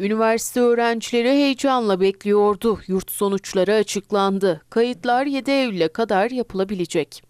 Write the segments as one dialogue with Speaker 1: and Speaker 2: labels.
Speaker 1: Üniversite öğrencileri heyecanla bekliyordu. Yurt sonuçları açıklandı. Kayıtlar 7 Eylül'e kadar yapılabilecek.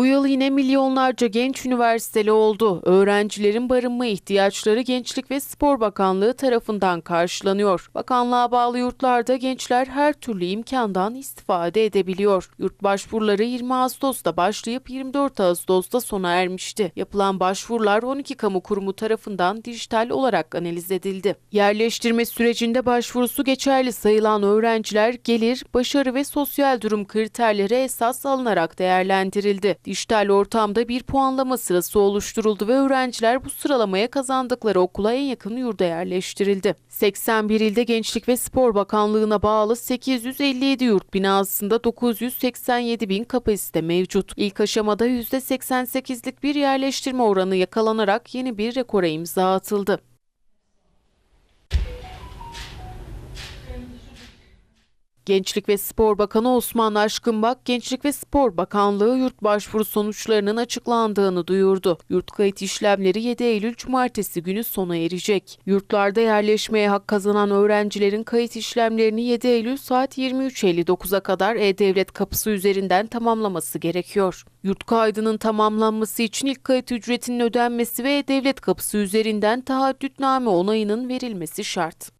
Speaker 1: Bu yıl yine milyonlarca genç üniversiteli oldu. Öğrencilerin barınma ihtiyaçları Gençlik ve Spor Bakanlığı tarafından karşılanıyor. Bakanlığa bağlı yurtlarda gençler her türlü imkandan istifade edebiliyor. Yurt başvuruları 20 Ağustos'ta başlayıp 24 Ağustos'ta sona ermişti. Yapılan başvurular 12 kamu kurumu tarafından dijital olarak analiz edildi. Yerleştirme sürecinde başvurusu geçerli sayılan öğrenciler gelir, başarı ve sosyal durum kriterleri esas alınarak değerlendirildi. Dijital ortamda bir puanlama sırası oluşturuldu ve öğrenciler bu sıralamaya kazandıkları okula en yakın yurda yerleştirildi. 81 ilde Gençlik ve Spor Bakanlığı'na bağlı 857 yurt binasında 987 bin kapasite mevcut. İlk aşamada %88'lik bir yerleştirme oranı yakalanarak yeni bir rekora imza atıldı. Gençlik ve Spor Bakanı Osman Aşkınbak, Gençlik ve Spor Bakanlığı yurt başvuru sonuçlarının açıklandığını duyurdu. Yurt kayıt işlemleri 7 Eylül Cumartesi günü sona erecek. Yurtlarda yerleşmeye hak kazanan öğrencilerin kayıt işlemlerini 7 Eylül saat 23.59'a kadar E-Devlet kapısı üzerinden tamamlaması gerekiyor. Yurt kaydının tamamlanması için ilk kayıt ücretinin ödenmesi ve E-Devlet kapısı üzerinden taahhütname onayının verilmesi şart.